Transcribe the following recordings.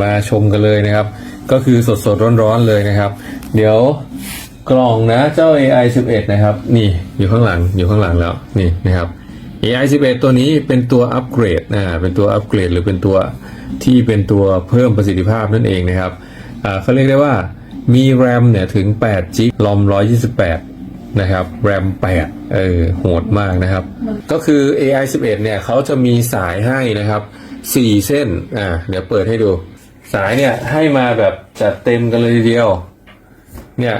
มาชมกันเลยนะครับ ก็คือสดสดๆร้อนๆเลยนะครับ เดี๋ยวกล่องนะเจ้า AI 11 นะครับ นี่อยู่ข้างหลังอยู่ข้างหลังแล้วนี่นะครับ AI 11 ตัวนี้เป็นตัวอัปเกรดอ่าเป็นตัวอัปเกรดหรือเป็นตัวที่เป็นตัวเพิ่มประสิทธิภาพนั่นเองนะครับอ่าเขาเรียกได้ว่ามี RAM เนี่ยถึง8 g b รอม 128 นะครับ RAM 8 เออโหดมากนะครับ ก็คือ AI 11 เนี่ยเขาจะมีสายให้นะครับ 4 เส้นอ่าเดี๋ยวเปิดให้ดู สายเนี่ยให้มาแบบจัดเต็มกันเลยทีเดียว เนี่ย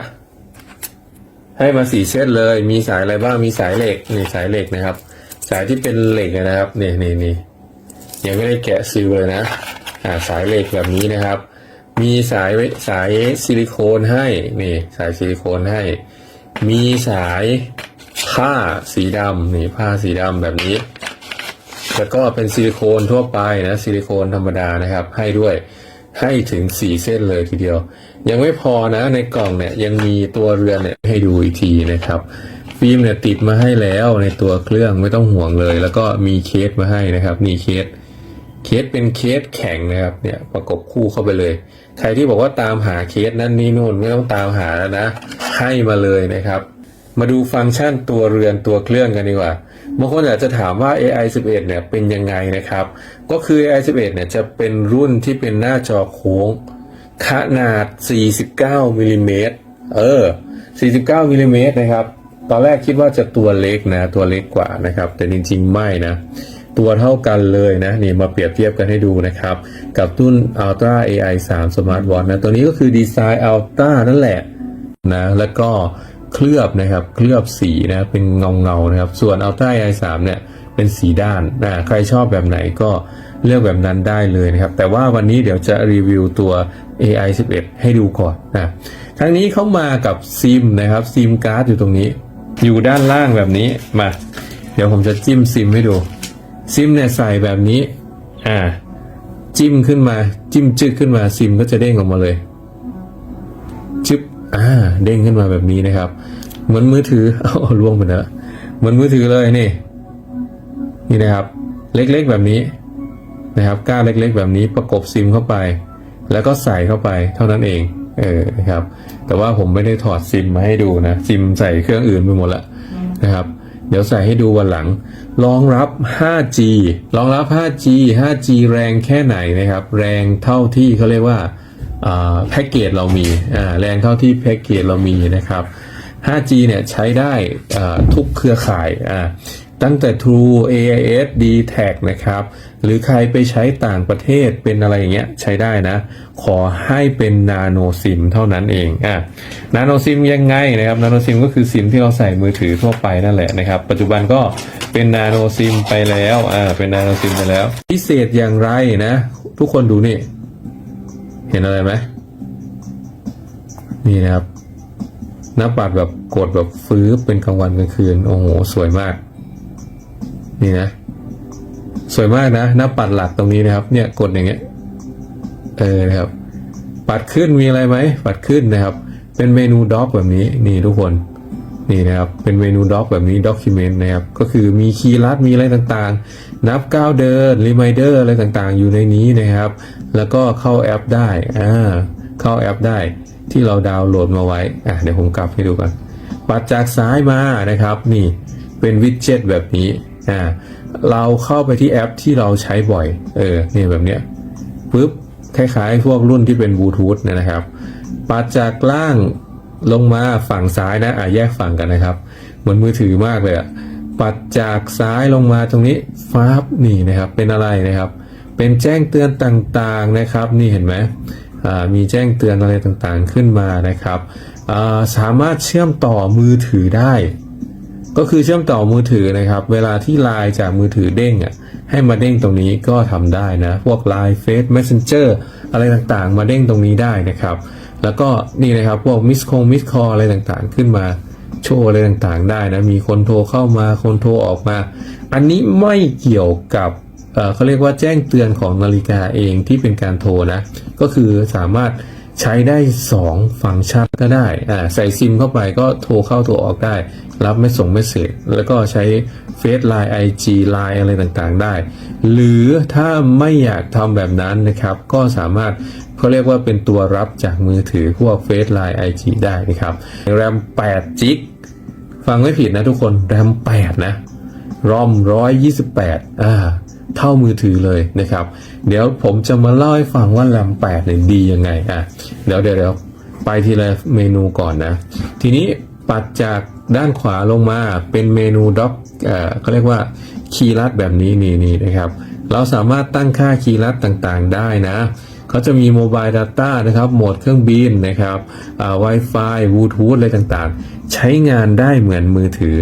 ให้มาสี่เส้นเลย มีสายอะไรบ้างมีสายเหล็กนี่สายเหล็กนะครับ สายที่เป็นเหล็กนะครับนี่นี่นี่ยังไม่ได้แกะซีลเลยนะอ่าสายเหล็กแบบนี้นะครับ มีสายสายซิลิโคนให้นี่สายซิลิโคนให้ มีสายผ้าสีดำนี่ผ้าสีดำแบบนี้แล้วก็เป็นซิลิโคนทั่วไปนะซิลิโคนธรรมดานะครับ ให้ด้วย ให้ถึงสี่เส้นเลยทีเดียว ยังไม่พอนะในกล่องเนี่ยยังมีตัวเรือนเนี่ยให้ดูอีกทีนะครับฟิล์มเนี่ยติดมาให้แล้วในตัวเครื่องไม่ต้องห่วงเลย แล้วก็มีเคสมาให้นะครับนี่เคสเคสเป็นเคสแข็งนะครับเนี่ยประกบคู่เข้าไปเลย ใครที่บอกว่าตามหาเคสนั่นนี่นู่นไม่ต้องตามหาแล้วนะ ให้มาเลยนะครับ มาดูฟังก์ชันตัวเรือนตัวเครื่องกันดีกว่า บางคนอาจจะถามว่า AI 11 เนี่ยเป็นยังไงนะครับ ก็คือ AI 11 เนี่ยจะเป็นรุ่นที่เป็นหน้าจอโค้ง ขนาด 49มิลลิเมตรเออ 49มิลลิเมตรนะครับ ตอนแรกคิดว่าจะตัวเล็กนะ ตัวเล็กกว่านะครับ แต่จริงๆ ไม่นะ ตัวเท่ากันเลยนะ นี่มาเปรียบเทียบกันให้ดูนะครับ กับรุ่น Ultra AI 3 Smart Watch นะ ตัวนี้ก็คือดีไซน์ Ultra นั่นแหละนะ แล้วก็ เคลือบนะครับ เคลือบสีนะเป็นเงาเงานะครับ ส่วน Ultra AI 3เนี่ยเป็นสีด้านนะใครชอบแบบไหนก็เลือกแบบนั้นได้เลยนะครับ แต่ว่าวันนี้เดี๋ยวจะรีวิวตัว AI 11 ให้ดูก่อนนะทั้งนี้เขามากับซิมนะครับซิมการ์ดอยู่ตรงนี้ อยู่ด้านล่างแบบนี้มา เดี๋ยวผมจะจิ้มซิมให้ดูซิมเนี่ยใส่แบบนี้อ่าจิ้มขึ้นมาจิ้มจึกขึ้นมาซิมก็จะเด้งออกมาเลย อ่าเด้งขึ้นมาแบบนี้นะครับ เหมือนมือถือเอาล่วงไปแล้วเหมือนมือถือเลยนี่นี่นะครับ เล็กๆแบบนี้นะครับก้านเล็ก ๆ แบบนี้ประกบซิมเข้าไป แล้วก็ใส่เข้าไปเท่านั้นเองเออนะครับ แต่ว่าผมไม่ได้ถอดซิมมาให้ดูนะซิมใส่เครื่องอื่นไปหมดละนะครับ เดี๋ยวใส่ให้ดูวันหลังรองรับ 5G รองรับ 5G 5G แรงแค่ไหนนะครับ แรงเท่าที่เขาเรียกว่า แพ็กเกจเรามีแรงเท่าที่แพ็กเกจเรามีนะครับ 5G เนี่ยใช้ได้ทุกเครือข่ายตั้งแต่ True AIS d t a c นะครับ หรือใครไปใช้ต่างประเทศเป็นอะไรอย่างเงี้ยใช้ได้นะ ขอให้เป็นนาโนซิมเท่านั้นเองอะนาโนซิมยังไงนะครับนาโนซิมก็คือซิมที่เราใส่มือถือทั่วไปนั่นแหละนะครับ ปัจจุบันก็เป็นนาโนซิมไปแล้วอ่าเป็นนาโนซิมไปแล้ว พิเศษอย่างไรนะ ทุกคนดูนี่ เห็นอะไรไหมนี่นะครับหน้าปัดแบบกดแบบฟื้บเป็นกลางวันกลางคืน โอ้โห สวยมาก นี่นะ สวยมากนะ หน้าปัดหลักตรงนี้นะครับ เนี่ยกดอย่างเงี้ย เออนะครับ ปัดขึ้นมีอะไรไหม ปัดขึ้นนะครับ เป็นเมนูด็อกแบบนี้ นี่ทุกคน นี่นะครับ เป็นเมนูด็อกแบบนี้ด็อกิเมนต์นะครับ ก็คือมีคีย์ลัดมีอะไรต่างๆ นับก้าวเดินรีมายเดอร์อะไรต่างๆ อยู่ในนี้นะครับ แล้วก็เข้าแอปได้อ่าเข้าแอปได้ที่เราดาวน์โหลดมาไว้อะเดี๋ยวผมกลับให้ดูกันปัดจากซ้ายมานะครับ นี่เป็นวิดเจ็ตแบบนี้อ่าเราเข้าไปที่แอปที่เราใช้บ่อย เออเนี่ยแบบเนี้ยปุ๊บคล้ายๆ พวกรุ่นที่เป็นบลูทูธเนยนะครับ ปัดจากล่างลงมาฝั่งซ้ายนะอะแยกฝั่งกันนะครับ เหมือนมือถือมากเลยอะปัดจากซ้ายลงมาตรงนี้ฟ้าบนี่นะครับ เป็นอะไรนะครับ เป็นแจ้งเตือนต่างๆนะครับ นี่เห็นไหมมีแจ้งเตือนอะไรต่างๆขึ้นมานะครับสามารถเชื่อมต่อมือถือได้ ก็คือเชื่อมต่อมือถือนะครับ เวลาที่ไลน์จากมือถือเด้งอะให้มาเด้งตรงนี้ก็ทำได้นะ พวก Line Face Messenger อะไรต่างๆ มาเด้งตรงนี้ได้นะครับ แล้วก็นี่นะครับพวกมิสคงมิสคออะไรต่างๆ ขึ้นมาโชว์อะไรต่างๆ ได้นะ มีคนโทรเข้ามา คนโทรออกมา อันนี้ไม่เกี่ยวกับ เขาเรียกว่าแจ้งเตือนของนาฬิกาเองที่เป็นการโทรนะ ก็คือสามารถใช้ได้ 2 ฟังก์ชันก็ได้ใส่ซิมเข้าไปก็โทรเข้าโทรออกได้ รับไม่ส่งไม่เสร็จแล้วก็ใช้เฟซไลน์ไอจีไลน์อะไรต่างๆได้ หรือถ้าไม่อยากทำแบบนั้นนะครับ ก็สามารถเขาเรียกว่าเป็นตัวรับจากมือถือพวกเฟซไลน์ไอจีได้นะครับแรม8จิกฟังไม่ผิดนะทุกคนแรม8นะรอม128อ่า เท่ามือถือเลยนะครับ เดี๋ยวผมจะมาเล่าให้ฟังว่าแรม8เนี่ยดียังไงอะเดี๋ยวเดี๋ยวไปทีละเมนูก่อนนะ ทีนี้ปัดจากด้านขวาลงมาเป็นเมนูด็อกเอ่อเขาเรียกว่าคีย์ลัดแบบนี้นี่นี่นะครับ เราสามารถตั้งค่าคีย์ลัดต่างๆ ได้นะเขาจะมีโมบาย Data นะครับโหมดเครื่องบินนะครับอ่า Wi-Fi บลูทูธอะไรต่างๆ ใช้งานได้เหมือนมือถือ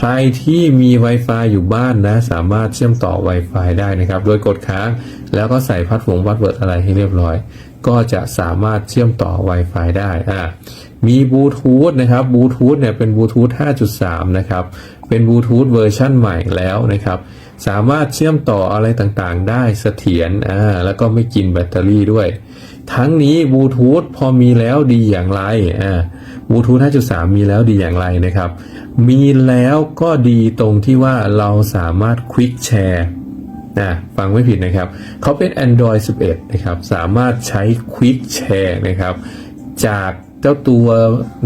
ใครที่มี Wi-Fi อยู่บ้านนะ สามารถเชื่อมต่อ Wi-Fi ได้นะครับ โดยกดค้างแล้วก็ใส่พัดผงพัดเวิร์ดอะไรให้เรียบร้อย ก็จะสามารถเชื่อมต่อ Wi-Fi ได้อ่ามีบลูทูธนะครับบลูทูธเนี่ยเป็นบลูทูธ5.3 นะครับ เป็นบลูทูธเวอร์ชั่นใหม่แล้วนะครับ สามารถเชื่อมต่ออะไรต่างๆ ได้เสถียรอ่าแล้วก็ไม่กินแบตเตอรี่ด้วย ทั้งนี้บลูทูธพอมีแล้วดีอย่างไรอ่า บลูทูธ5.3 มีแล้วดีอย่างไรนะครับ มีแล้วก็ดีตรงที่ว่าเราสามารถควิกแชร์นะฟังไม่ผิดนะครับเขาเป็น Android 11 นะครับ สามารถใช้ควิกแชร์นะครับ จากเจ้าตัว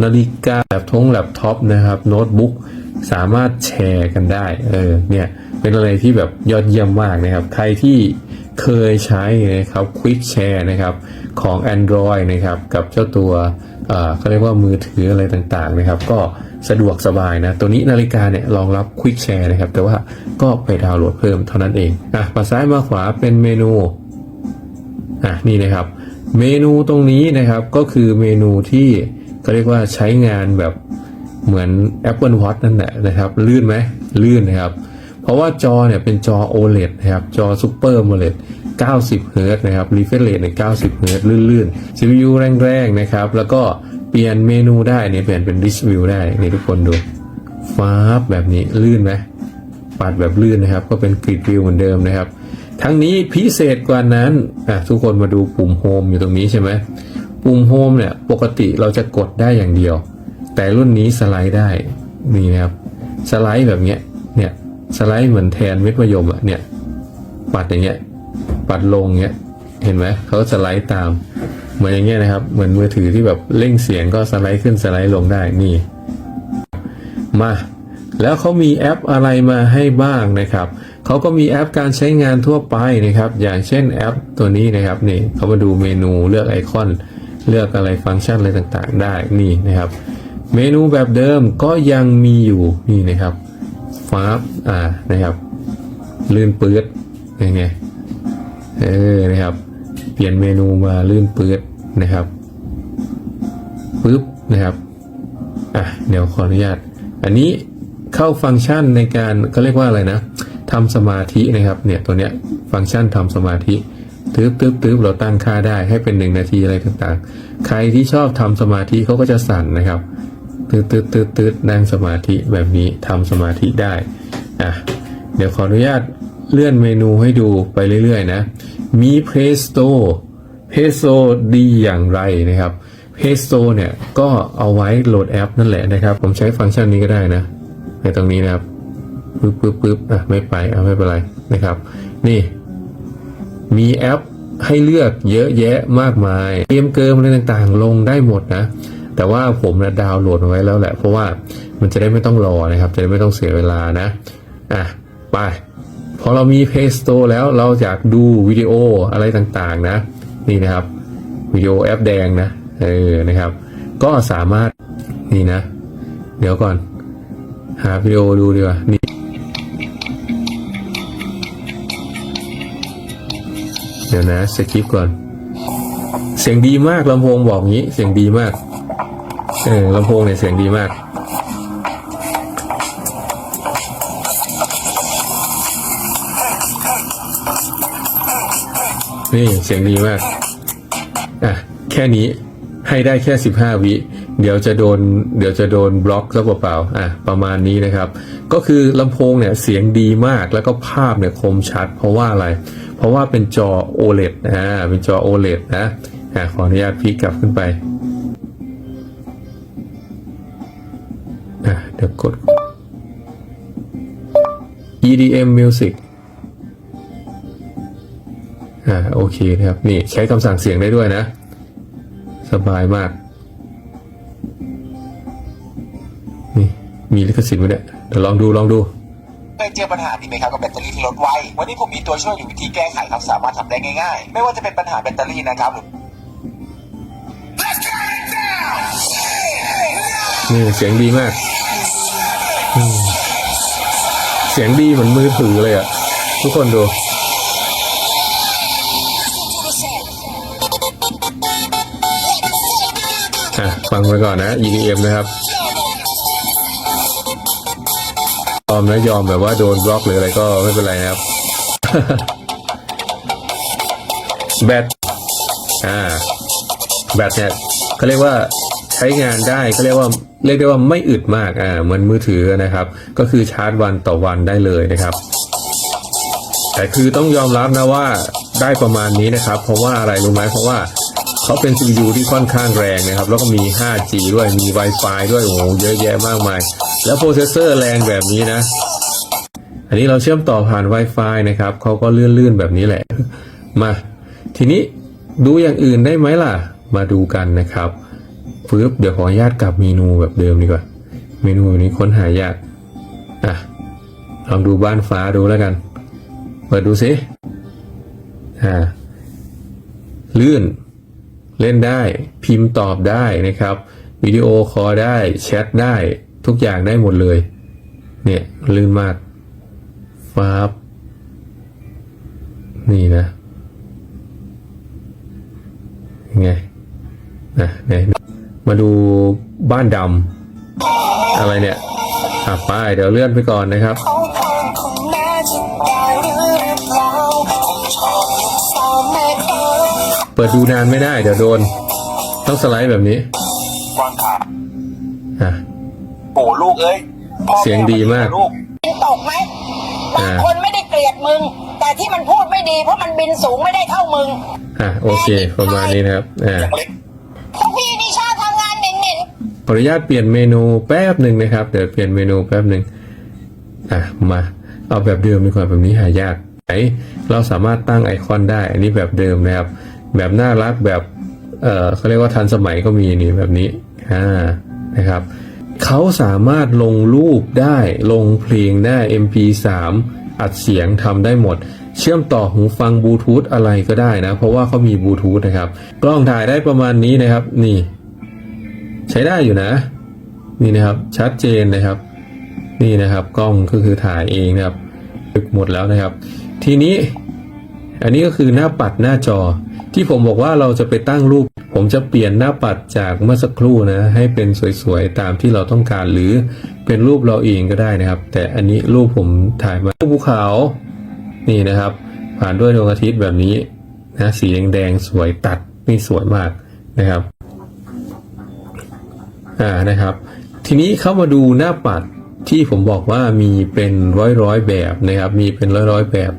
นาฬิกาแล็ปทงแล็ปท็อปนะครับโน้ตบุ๊กสามารถแชร์กันได้ เออ เนี่ย เป็นอะไรที่แบบยอดเยี่ยมมากนะครับ ใครที่เคยใช้นะครับควิกแชร์นะครับ ของ Android นะครับ กับเจ้าตัว เอ่อเขาเรียกว่ามือถืออะไรต่างๆนะครับ ก็สะดวกสบายนะ ตัวนี้นาฬิกาเนี่ยรองรับควิกแชร์นะครับ แต่ว่าก็ไปดาวน์โหลดเพิ่มเท่านั้นเองอะมาซ้ายมาขวาเป็นเมนูอะนี่นะครับ เมนูตรงนี้นะครับก็คือเมนูที่เขาเรียกว่าใช้งานแบบเหมือน Apple Watch นั่นแหละนะครับ ลื่นไหมลื่นนะครับ เพราะว่าจอเนี่ยเป็นจอ OLED นะครับจอ Super AMOLED 90เฮิร์ตนะครับ refresh rate เนี่ย90เฮิร์ตลื่นๆ CPU แรงๆนะครับ แล้วก็เปลี่ยนเมนูได้เนี่ยเปลี่ยนเป็น Rich View ได้นี่ทุกคนดูฟ้าบแบบนี้ลื่นไหมปัดแบบลื่นนะครับ ก็เป็นกริดวิวเหมือนเดิมนะครับ ทั้งนี้พิเศษกว่านั้นอะทุกคนมาดูปุ่มโฮมอยู่ตรงนี้ใช่ไหมปุ่มโฮมเนี่ยปกติเราจะกดได้อย่างเดียว แต่รุ่นนี้สไลด์ได้นี่นะครับสไลด์แบบเนี้ยเนี่ยสไลด์เหมือนแทนเม็ดมะยมอะเนี่ยปัดอย่างเงี้ย ปัดลงเงี้ยเห็นไหมเขาสไลด์ตาม เหมือนอย่างเงี้ยนะครับ เหมือนมือถือที่แบบเร่งเสียงก็สไลด์ขึ้นสไลด์ลงได้นี่มา แล้วเขามีแอปอะไรมาให้บ้างนะครับเขาก็มีแอปการใช้งานทั่วไปนะครับ อย่างเช่นแอปตัวนี้นะครับนี่เขามาดูเมนูเลือกไอคอน เลือกอะไรฟังก์ชันอะไรต่างๆ ได้นี่นะครับ เมนูแบบเดิมก็ยังมีอยู่นี่นะครับฟ้าบอ่านะครับลื่นปื๊ดยังไง เออนะครับ เปลี่ยนเมนูมาลื่นปื๊ดนะครับปึ๊บนะครับอะเดี๋ยวขออนุญาต อันนี้เข้าฟังก์ชันในการเขาเรียกว่าอะไรนะทำสมาธินะครับเนี่ยตัวเนี้ยฟังก์ชันทำสมาธิตึ๊บตึ๊บตึ๊บเราตั้งค่าได้ให้เป็นหนึ่งนาทีอะไรต่างๆ ใครที่ชอบทำสมาธิเขาก็จะสั่นนะครับตึ๊ดตึ๊ดตึ๊ดตึ๊ดนั่งสมาธิแบบนี้ทำสมาธิได้อะเดี๋ยวขออนุญาต เลื่อนเมนูให้ดูไปเรื่อยๆนะ มี Play Store Play Store ดีอย่างไรนะครับ Play Store เนี่ยก็เอาไว้โหลดแอปนั่นแหละนะครับ ผมใช้ฟังก์ชันนี้ก็ได้นะในตรงนี้นะครับปึ๊บปึ๊บปึ๊บอะไม่ไปอะไม่เป็นไรนะครับ นี่ มีแอปให้เลือกเยอะแยะมากมาย เกมเกิมอะไรต่างๆ ลงได้หมดนะ แต่ว่าผมนะดาวน์โหลดไว้แล้วแหละ เพราะว่ามันจะได้ไม่ต้องรอนะครับ จะได้ไม่ต้องเสียเวลานะ อะ ไป พอเรามี Play Store แล้วเราอยากดูวิดีโออะไรต่างๆนะ นี่นะครับวิดีโอแอปแดงนะเออนะครับ ก็สามารถนี่นะ เดี๋ยวก่อน หาวิดีโอดูดีกว่านี่เดี๋ยวนะสคริปก่อน เสียงดีมากลำโพงบอกงี้ เสียงดีมากเออลำโพงเนี่ยเสียงดีมาก นี่เสียงดีมากอะแค่นี้ให้ได้แค่ 15 วิ เดี๋ยวจะโดน เดี๋ยวจะโดนบล็อกซะเปล่าๆอะประมาณนี้นะครับ ก็คือลำโพงเนี่ยเสียงดีมากแล้วก็ภาพเนี่ยคมชัด เพราะว่าอะไร เพราะว่าเป็นจอ OLED อ่าเป็นจอ OLED นะอะขออนุญาตพลิกกลับขึ้นไปอะเดี๋ยวกด EDM Music อ่าโอเคนะครับนี่ใช้คำสั่งเสียงได้ด้วยนะ สบายมาก นี่มีลิขสิทธิ์ไหมเนี่ยเดี๋ยวลองดูลองดูเคยเจอปัญหานี้ไหมครับกับแบตเตอรี่ที่ลดไว วันนี้ผมมีตัวช่วยหรือวิธีแก้ไขครับสามารถทำได้ง่ายๆ ไม่ว่าจะเป็นปัญหาแบตเตอรี่นะครับหรือนี่เสียงดีมากอืมเสียงดีเหมือนมือถือเลยอะทุกคนดู อะฟังไปก่อนนะ EDM นะครับยอมนะยอมแบบว่าโดนบล็อกหรืออะไรก็ไม่เป็นไรนะครับแบตอ่าแบตเนี่ยเขาเรียกว่าใช้งานได้เขาเรียกว่าเรียกได้ว่าไม่อึดมากอ่าเหมือนมือถือนะครับ ก็คือชาร์จวันต่อวันได้เลยนะครับแต่คือต้องยอมรับนะว่าได้ประมาณนี้นะครับ เพราะว่าอะไรรู้ไหมเพราะว่า เขาเป็น CPU ที่ค่อนข้างแรงนะครับ แล้วก็มี 5G ด้วย มี Wi-Fi ด้วยโอ้โหเยอะแยะมากมาย แล้วโปรเซสเซอร์แรงแบบนี้นะ อันนี้เราเชื่อมต่อผ่าน Wi-Fi นะครับเขาก็ลื่นๆแบบนี้แหละ มา ทีนี้ดูอย่างอื่นได้ไหมล่ะ มาดูกันนะครับปึ๊บเดี๋ยวขออนุญาตกลับเมนูแบบเดิมดีกว่า เมนูนี้ค้นหายากอะลองดูบ้านฟ้าดูแล้วกัน เปิดดูสิอ่าลื่น เล่นได้ พิมพ์ตอบได้นะครับ วิดีโอคอลได้ แชทได้ทุกอย่างได้หมดเลย เนี่ยลื่นมากฟ้าบนี่นะไงนะไหนมาดูบ้านดำอะไรเนี่ยอะไปเดี๋ยวเลื่อนไปก่อนนะครับ ปิดดูนานไม่ได้เดี๋ยวโดน ต้องสไลด์แบบนี้กวางขาอะโอ้ลูกเอ้ยพ่อเสียงดีมากลูกบินตกไหมบางอ่าคนไม่ได้เกลียดมึง แต่ที่มันพูดไม่ดีเพราะมันบินสูงไม่ได้เท่ามึงอะโอเคประมาณนี้นะครับอ่าอย่างเล็กพวกพี่นี่ชอบทำงานเหม็นขออนุญาตเปลี่ยนเมนูแป๊บหนึ่งนะครับเดี๋ยวเปลี่ยนเมนูแป๊บหนึ่งอะมาเอาแบบเดิมดีกว่าแบบนี้หายากไหนเราสามารถตั้งไอคอนได้ อันนี้แบบเดิมนะครับ แบบน่ารักแบบเออเขาเรียกว่าทันสมัยก็มีนี่แบบนี้อ่านะครับเขาสามารถลงรูปได้ลงเพลงได้ MP3 อัดเสียงทำได้หมด เชื่อมต่อหูฟังบลูทูธอะไรก็ได้นะ เพราะว่าเขามีบลูทูธนะครับ กล้องถ่ายได้ประมาณนี้นะครับ นี่ ใช้ได้อยู่นะ นี่นะครับ ชัดเจนนะครับ นี่นะครับ กล้องก็คือถ่ายเองนะครับตึกหมดแล้วนะครับ ทีนี้ อันนี้ก็คือหน้าปัดหน้าจอ ที่ผมบอกว่าเราจะไปตั้งรูป ผมจะเปลี่ยนหน้าปัดจากเมื่อสักครู่นะให้เป็นสวยๆตามที่เราต้องการหรือเป็นรูปเราเองก็ได้นะครับ แต่อันนี้รูปผมถ่ายมารูปภูเขานี่นะครับ ผ่านด้วยดวงอาทิตย์แบบนี้นะสีแดงๆสวยตัดนี่สวยมากนะครับอ่านะครับ ทีนี้เข้ามาดูหน้าปัดที่ผมบอกว่ามีเป็นร้อยร้อยๆแบบนะครับ มีเป็นร้อยร้อยๆแบบ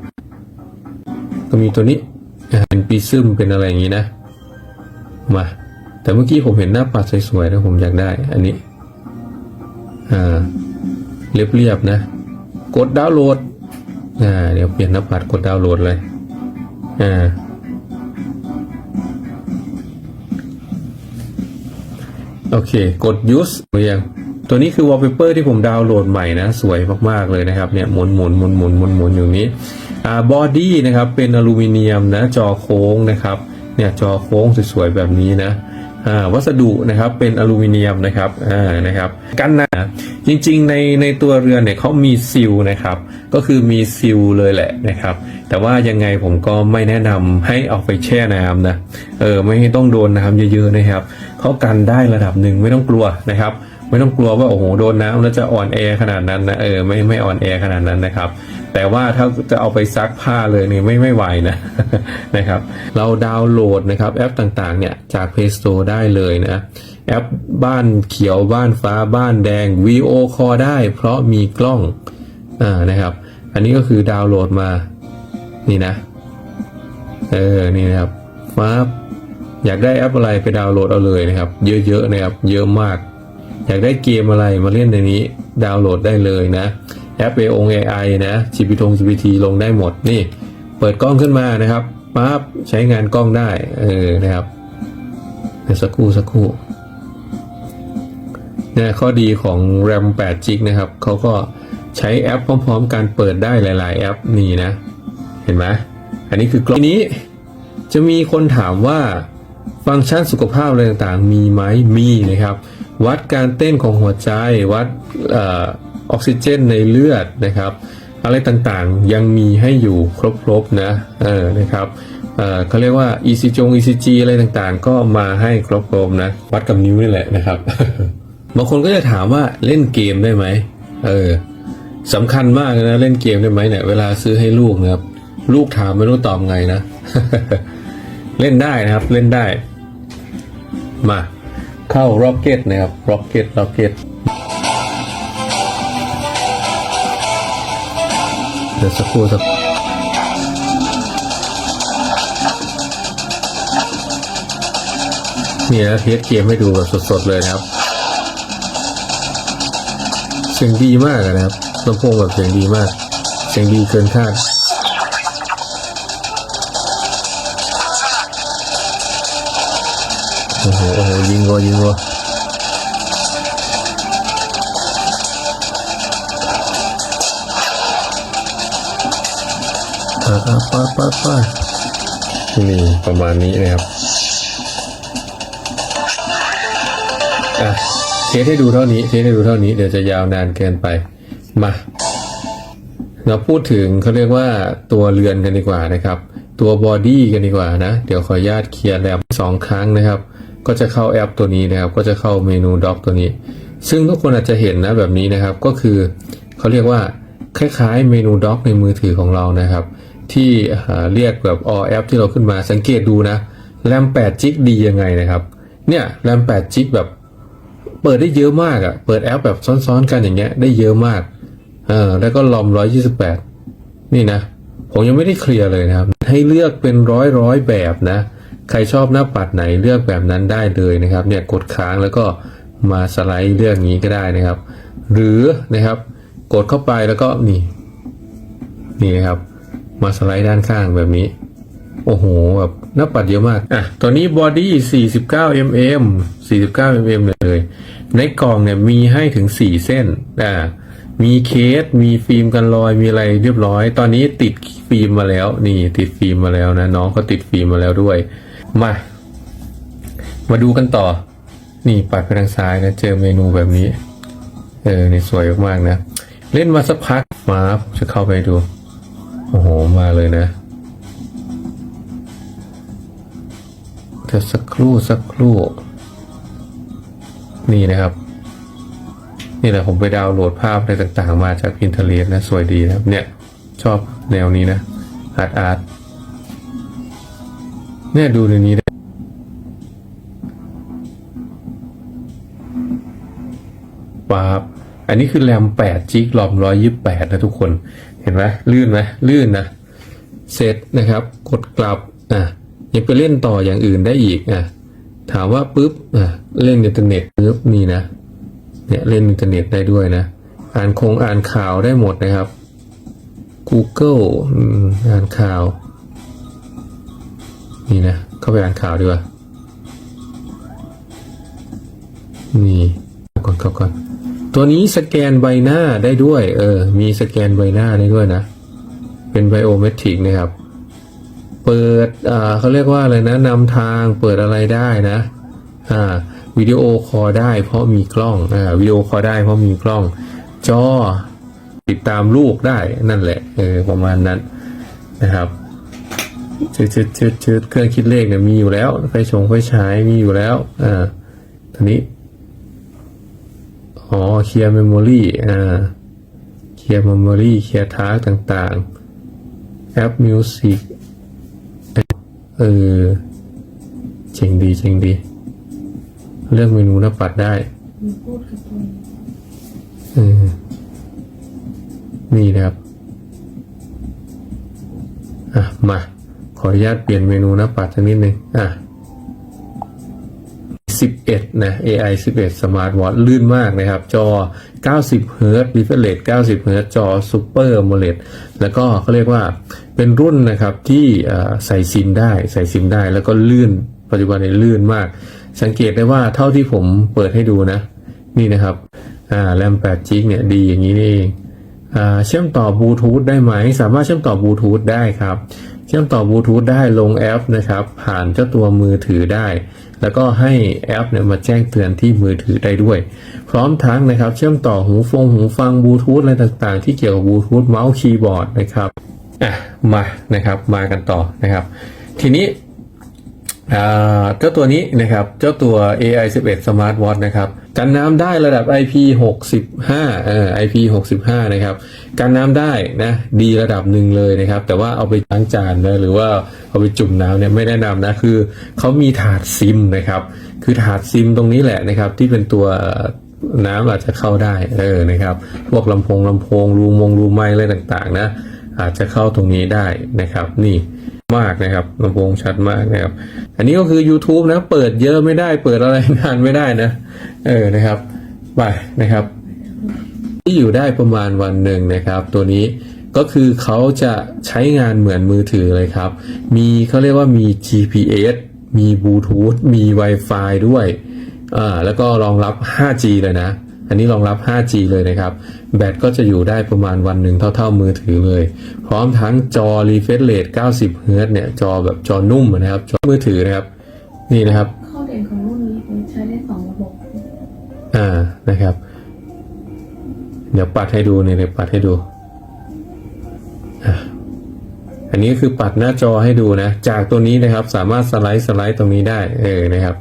ก็มีตัวนี้เป็นปีซึมเป็นอะไรอย่างนี้นะมาแต่เมื่อกี้ผมเห็นหน้าปัดสวยๆแล้วผมอยากได้ อันนี้อ่าเรียบๆนะ กดดาวน์โหลดอ่าเดี๋ยวเปลี่ยนหน้าปัดกดดาวน์โหลดเลยอ่าโอเค กด use หรือยังตัวนี้คือ wallpaper ที่ผมดาวน์โหลดใหม่นะ สวยมากๆเลยนะครับเนี่ยหมุนหมุนหมุนหมุนหมุนหมุนอยู่นี้ บอ่า body นะครับเป็นอลูมิเนียมนะจอโค้งนะครับเนี่ยจอโค้งสวยๆแบบนี้นะวัสดุนะครับเป็นอลูมิเนียมนะครับอ่านะครับกันหนาจริงๆในในตัวเรือนเนี่ยเขามีซิลนะครับ ก็คือมีซิลเลยแหละนะครับ แต่ว่ายังไงผมก็ไม่แนะนำให้เอาไปแช่น้ำนะเออไม่ให้ต้องโดนน้ำเยอะๆนะครับเขากันได้ระดับหนึ่งไม่ต้องกลัวนะครับ ไม่ต้องกลัวว่าโอ้โหโดนน้ำแล้วจะอ่อนแอขนาดนั้นนะเออไม่ไม่อ่อนแอขนาดนั้นนะครับ แต่ว่าถ้าจะเอาไปซักผ้าเลยนี่ไม่ไม่ไหวนะนะครับ เราดาวน์โหลดนะครับแอปต่างๆเนี่ยจาก Play Store ได้เลยนะแอปบ้านเขียวบ้านฟ้าบ้านแดง VO Call ได้ เพราะมีกล้องอ่านะครับ อันนี้ก็คือดาวน์โหลดมานี่นะเออนี่นะครับฟ้าอยากได้แอปอะไรไปดาวน์โหลดเอาเลยนะครับ เยอะๆนะครับ เยอะมาก อยากได้เกมอะไรมาเล่นในนี้ดาวน์โหลดได้เลยนะ แอป a อ AI นะ GPT ง GPT ลงได้หมดนี่ เปิดกล้องขึ้นมานะครับปั๊บใช้งานกล้องได้เออนะครับเดี๋ยวสักครู่สักครู่เนี่ยข้อดีของ RAM 8 g b นะครับเขาก็ใช้แอปพร้อม ๆกันเปิดได้หลาย ๆ แอปนี่นะ เห็นไหมอันนี้คือกล้องนี้ จะมีคนถามว่าฟังก์ชันสุขภาพอะไรต่างๆ มีไหมมีนะครับ วัดการเต้นของหัวใจ วัดออกซิเจนในเลือดนะครับ อะไรต่างๆยังมีให้อยู่ครบๆนะเออนะครับเออเขาเรียกว่า ECG ECG อะไรต่างๆ ก็มาให้ครบๆนะ วัดกับนิ้วนี่แหละนะครับ บางคนก็จะถามว่าเล่นเกมได้ไหมเออสำคัญมากนะเล่นเกมได้ไหมเนี่ยเวลาซื้อให้ลูกนะครับ ลูกถามไม่รู้ตอบไงนะ เล่นได้นะครับเล่นได้ มา เข้า Rocket นะครับ Rocket Rocket เดี๋ยวสักครู่สักนี่นะเทสเกมให้ดูแบบสดๆเลยนะครับเสียงดีมากนะครับลำโพงแบบเสียงดีมาก เสียงดีเกินคาด โอ้โหโอ้โหยิงรัวยิงรัวอ่าอ่าป้าป้าป้านี่ประมาณนี้นะครับอะเทสให้ดูเท่านี้ เทสให้ดูเท่านี้ เดี๋ยวจะยาวนานเกินไป มา เราพูดถึงเขาเรียกว่าตัวเรือนกันดีกว่านะครับ ตัวบอดี้กันดีกว่านะ เดี๋ยวขออนุญาตเคลียร์แรมสองครั้งนะครับ ก็จะเข้าแอปตัวนี้นะครับ ก็จะเข้าเมนูด็อกตัวนี้ ซึ่งทุกคนอาจจะเห็นนะแบบนี้นะครับ ก็คือเขาเรียกว่าคล้ายๆ เมนูด็อกในมือถือของเรานะครับ ที่เรียกแบบอแอปที่เราขึ้นมาสังเกตดูนะแรม8จิกดียังไงนะครับ เนี่ยแรม8จิกแบบเปิดได้เยอะมากอะ่ะ เปิดแอปแบบซ้อนๆกันอย่างเงี้ยได้เยอะมากเออแล้วก็ลอมร้อยยี่สิบแปดนี่นะ ผมยังไม่ได้เคลียร์เลยนะครับ ให้เลือกเป็นร้อยร้อยแบบนะ ใครชอบหน้าปัดไหนเลือกแบบนั้นได้เลยนะครับเนี่ยกดค้างแล้วก็มาสไลด์เลือกองนี้ก็ได้นะครับ หรือนะครับกดเข้าไปแล้วก็นี่นี่นะครับ มาสไลด์ด้านข้างแบบนี้ โอ้โหแบบหน้าปัดเยอะมากอะตัวนี้บอดี้49 mm 49 mm เลย ในกล่องเนี่ยมีให้ถึง 4 เส้นอ่ามีเคส มีฟิล์มกันรอย มีอะไรเรียบร้อย ตอนนี้ติดฟิล์มมาแล้ว นี่ติดฟิล์มมาแล้วนะ น้องก็ติดฟิล์มมาแล้วด้วย มา มาดูกันต่อ นี่ปัดไปทางซ้ายนะ เจอเมนูแบบนี้ เออ นี่สวยมากๆนะ เล่นมาสักพักมาจะเข้าไปดู โอ้โห มาเลยนะเดี๋ยวสักครู่สักครู่ นี่นะครับ นี่แหละผมไปดาวน์โหลดภาพอะไรต่างๆ มาจาก Pinterest นะ สวยดีนะเนี่ย ชอบแนวนี้นะอาร์ตอาร์ต เนี่ยดูในนี้ได้ปั๊บอันนี้คือแรม8จิกรอม128 นะทุกคน เห็นไหมลื่นไหมลื่นนะเสร็จนะครับ กดกลับ อะ ยังไปเล่นต่ออย่างอื่นได้อีก อะ ถามว่าปุ๊บ อะ เล่นอินเทอร์เน็ตปุ๊บนี่นะ เนี่ยเล่นอินเทอร์เน็ตได้ด้วยนะ อ่านคงอ่านข่าวได้หมดนะครับ Google อ่านข่าว นี่นะ เข้าไปอ่านข่าวดีกว่า นี่ก่อนเข้าก่อนตัวนี้สแกนใบหน้าได้ด้วย เออ มีสแกนใบหน้าได้ด้วยนะ เป็นไบโอเมตริกนะครับ เปิดอ่าเขาเรียกว่าอะไรนะนำทางเปิดอะไรได้นะอ่าวิดีโอคอลได้เพราะมีกล้องอ่าวิดีโอคอลได้เพราะมีกล้อง จอติดตามลูกได้นั่นแหละเออประมาณนั้นนะครับ ชืดชืดชืดชืดเครื่องคิดเลขเนี่ยมีอยู่แล้วไฟชงไฟฉายมีอยู่แล้ว อ่าทีนี้ อ๋อเคลียร์เมมโมรี่อ่าเคลียร์เมมโมรี่เคลียร์ทาร์กต่างๆแอปมิวสิกเออเจ๋งดีเจ๋งดี เลือกเมนูหน้าปัดได้เออนี่นะครับ อะ มา ออนุญาตเปลี่ยนเมนูน้าปัดสักนิดนึงอะ11 นะ AI 11 Smart Watch ลื่นมากนะครับ จอ 90 Hz refresh rate 90 Hz จอ Super AMOLED แล้วก็เขาเรียกว่าเป็นรุ่นนะครับที่ใส่ซิมได้ใส่ซิมได้ แล้วก็ลื่นปัจจุบันนี้ลื่นมาก สังเกตได้ว่าเท่าที่ผมเปิดให้ดูนะ นี่นะครับอ่าแรม8 g เนี่ยดีอย่างนี้นี่เองอ่าเชื่อมต่อบลูทูธได้ไหม สามารถเชื่อมต่อบลูทูธได้ครับ ชื่อมต่อบลูทูธได้ลงแอปนะครับ ผ่านเจ้าตัวมือถือได้ แล้วก็ให้แอปเนี่ยมาแจ้งเตือนที่มือถือได้ด้วย พร้อมทั้งนะครับ เชื่อมต่อหูฟงหูฟังบลูทูธอะไรต่างๆ ที่เกี่ยวกับบลูทูธเมาส์คีย์บอร์ดนะครับอะมานะครับมากันต่อนะครับ ทีนี้ เจ้าตัวนี้นะครับเจ้าตัว AI 11 Smart Watch นะครับกันน้ำได้ระดับ IP 65เอ่อ IP 65นะครับกันน้ำได้นะดีระดับหนึ่งเลยนะครับ แต่ว่าเอาไปล้างจานนะหรือว่าเอาไปจุ่มน้ำเนี่ยไม่แนะนำนะคือเขามีถาดซิมนะครับ คือถาดซิมตรงนี้แหละนะครับ ที่เป็นตัวน้ำอาจจะเข้าได้เออนะครับ พวกลำโพงลำโพงรูมงรูไม้อะไรต่างๆ นะ อาจจะเข้าตรงนี้ได้นะครับ นี่ มากนะครับลำโพงชัดมากนะครับ อันนี้ก็คือ YouTube นะ เปิดเยอะไม่ได้ เปิดอะไรนานไม่ได้นะ เออนะครับ ไปนะครับ ที่อยู่ได้ประมาณวันหนึ่งนะครับ ตัวนี้ก็คือเขาจะใช้งานเหมือนมือถือเลยครับ มีเขาเรียกว่ามี GPS มีบลูทูธมี Wi-Fi ด้วยอ่าแล้วก็รองรับ 5G เลยนะ อันนี้รองรับ 5G เลยนะครับ แบตก็จะอยู่ได้ประมาณวันหนึ่งเท่า ๆ มือถือเลย พร้อมทั้งจอ refresh rate 90 Hz เนี่ย จอแบบจอนุ่มนะครับ จอมือถือนะครับ นี่นะครับ ข้อเด่นของรุ่นนี้ใช้ได้สองระบบ อ่า นะครับ เดี๋ยวปัดให้ดูเนี่ยเดี๋ยวปัดให้ดู อันนี้คือปัดหน้าจอให้ดูนะ จากตัวนี้นะครับ สามารถสไลด์สไลด์ตรงนี้ได้ เออ นะครับ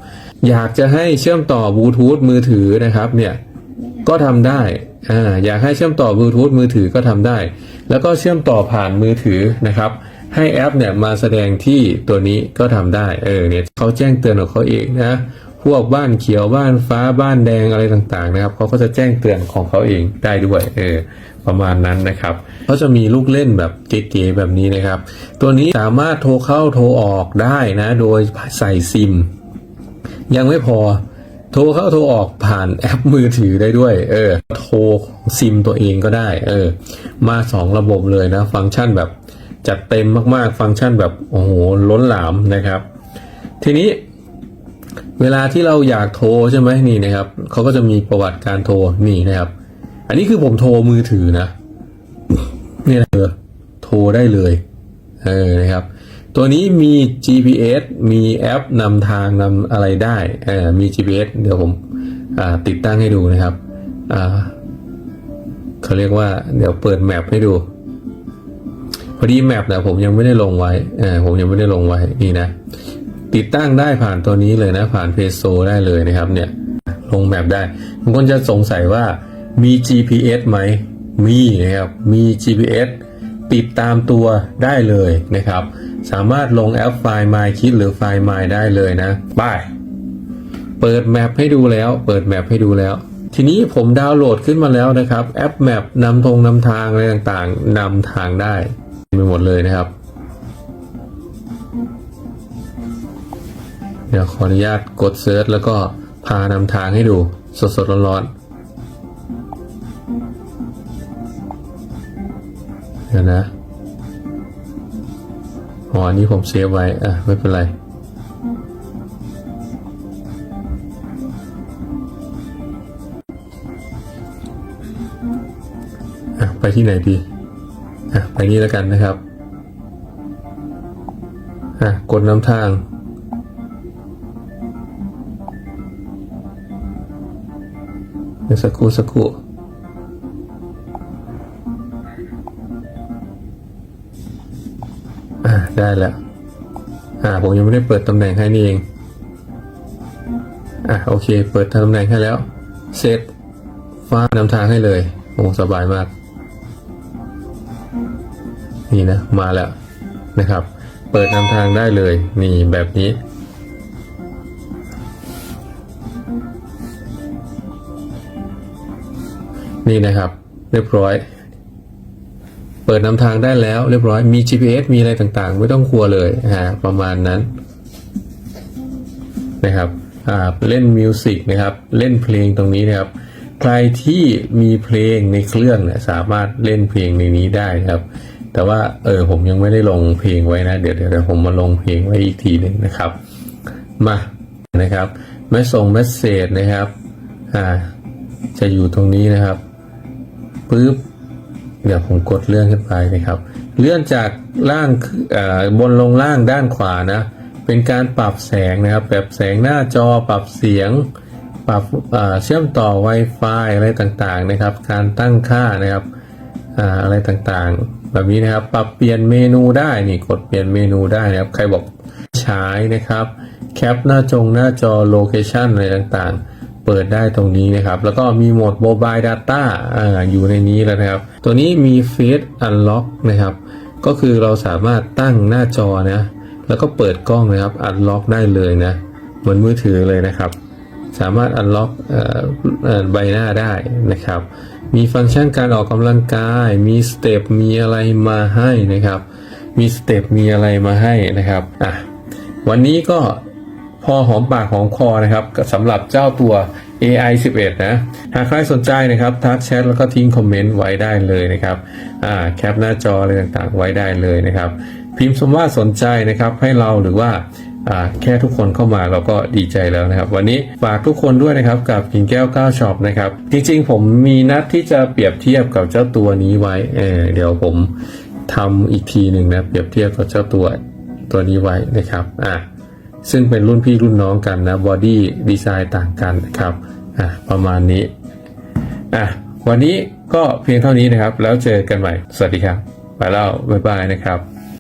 อยากจะให้เชื่อมต่อบลูทูธมือถือนะครับ เนี่ย ก็ทำได้อ่าอยากให้เชื่อมต่อบลูทูธมือถือก็ทำได้ แล้วก็เชื่อมต่อผ่านมือถือนะครับ ให้แอปเนี่ยมาแสดงที่ตัวนี้ก็ทำได้ เออเนี่ยเขาแจ้งเตือนของเขาเองนะ พวกบ้านเขียวบ้านฟ้าบ้านแดงอะไรต่างๆนะครับเขาก็จะแจ้งเตือนของเขาเองได้ด้วย เออ ประมาณนั้นนะครับเขาจะมีลูกเล่นแบบเก๋ๆแบบนี้นะครับ ตัวนี้สามารถโทรเข้าโทรออกได้นะ โดยใส่ซิม ยังไม่พอ โทรเข้าโทรออกผ่านแอปมือถือได้ด้วย เออ โทรซิมตัวเองก็ได้ เออ มาสองระบบเลยนะ ฟังก์ชันแบบจัดเต็มมากๆ ฟังก์ชันแบบโอ้โหล้นหลามนะครับ ทีนี้เวลาที่เราอยากโทรใช่ไหมนี่นะครับเขาก็จะมีประวัติการโทรนี่นะครับ อันนี้คือผมโทรมือถือนะนี่นะโทรได้เลย เออนะครับ ตัวนี้มี GPS มีแอปนำทางนำอะไรได้มี GPS เดี๋ยวผมติดตั้งให้ดูนะครับเขาเรียกว่าเดี๋ยวเปิดแมปให้ดู พอดีแมปนะผมยังไม่ได้ลงไว้ผมยังไม่ได้ลงไว้นี่นะ ติดตั้งได้ผ่านตัวนี้เลยนะ ผ่านเพโซได้เลยนะครับเนี่ยลงแมปได้บางคนจะสงสัยว่ามี GPS ไหมมีนะครับมี GPS ติดตามตัวได้เลยนะครับ สามารถลงแอปไฟล์ My Kit หรือไฟล์ My ได้เลยนะไปเปิดแมปให้ดูแล้ว เปิดแมปให้ดูแล้ว ทีนี้ผมดาวน์โหลดขึ้นมาแล้วนะครับ แอปแมปนำทงนำทางอะไรต่างๆนำทางได้ไปหมดเลยนะครับ เดี๋ยวขออนุญาตกดเซิร์ชแล้วก็พานำทางให้ดูสดสดๆร้อนๆเดี๋ยวนะ อ๋ออันนี้ผมเซฟไว้ อะ ไม่เป็นไร อะ ไปที่ไหนดี อะ ไปนี่แล้วกันนะครับ อะ กดน้ำทางเดี๋ยวสักครู่สักครู่ ได้แล้วอ่าผมยังไม่ได้เปิดตำแหน่งให้นี่เองอะโอเค เปิดตำแหน่งให้แล้วเซตฟ้านำทางให้เลยโอ้สบายมาก นี่นะ มาแล้วนะครับ เปิดนำทางได้เลย นี่แบบนี้ นี่นะครับ เรียบร้อย เปิดนำทางได้แล้วเรียบร้อยมี GPS มีอะไรต่างๆ ไม่ต้องกลัวเลยฮะประมาณนั้นนะครับเล่นมิวสิกนะครับเล่นเพลงตรงนี้นะครับ ใครที่มีเพลงในเครื่องเนี่ยสามารถเล่นเพลงในนี้ได้นะครับ แต่ว่าเออผมยังไม่ได้ลงเพลงไว้นะเดี๋ยวเดี๋ยวเดี๋ยวผมมาลงเพลงไว้อีกทีหนึ่งนะครับ มานะครับไม่ส่งเมสเซจนะครับอ่าจะอยู่ตรงนี้นะครับปึ๊บ เดี๋ยวผมกดเลื่อนขึ้นไปนะครับ เลื่อนจากล่างบนลงล่างด้านขวานะ เป็นการปรับแสงนะครับ แบบแสงหน้าจอปรับเสียง ปรับเชื่อมต่อ Wi-Fi อะไรต่างๆนะครับ การตั้งค่านะครับออะไรต่างๆ แบบนี้นะครับ ปรับเปลี่ยนเมนูได้นี่กดเปลี่ยนเมนูได้นะครับ ใครบอกใช้นะครับ แคปหน้าจงหน้าจอโลเคชันอะไรต่างๆ เปิดได้ตรงนี้นะครับ แล้วก็มีโหมด Mobile Data อ่าอยู่ในนี้แล้วนะครับ ตัวนี้มี Face Unlock นะครับ ก็คือเราสามารถตั้งหน้าจอนะ แล้วก็เปิดกล้องนะครับ Unlock ได้เลยนะ เหมือนมือถือเลยนะครับ สามารถ unlock เอ่อเอ่อใบหน้าได้นะครับ มีฟังก์ชันการออกกำลังกาย มีสเต็ป มีอะไรมาให้นะครับ มีสเต็ป มีอะไรมาให้นะครับ อะ วันนี้ก็ พอหอมปากหอมคอนะครับสำหรับเจ้าตัว AI 11 นะ หากใครสนใจนะครับทักแชทแล้วก็ทิ้งคอมเมนต์ไว้ได้เลยนะครับอ่าแคปหน้าจออะไรต่างๆ ไว้ได้เลยนะครับ พิมพ์คำว่าสนใจนะครับให้เราหรือว่าแค่ทุกคนเข้ามาเราก็ดีใจแล้วนะครับ วันนี้ฝากทุกคนด้วยนะครับกับกิ่งแก้ว9ช็อปนะครับ จริงๆ ผมมีนัดที่จะเปรียบเทียบกับเจ้าตัวนี้ไว้เเดี๋ยวผมทำอีกทีหนึ่งนะเปรียบเทียบกับเจ้าตัวตัวนี้ไว้นะครับอะ ซึ่งเป็นรุ่นพี่รุ่นน้องกันนะบอดี้ดีไซน์ต่างกันนะครับอะประมาณนี้อะวันนี้ก็เพียงเท่านี้นะครับ แล้วเจอกันใหม่ สวัสดีครับ ไปแล้วบ๊ายบายนะครับ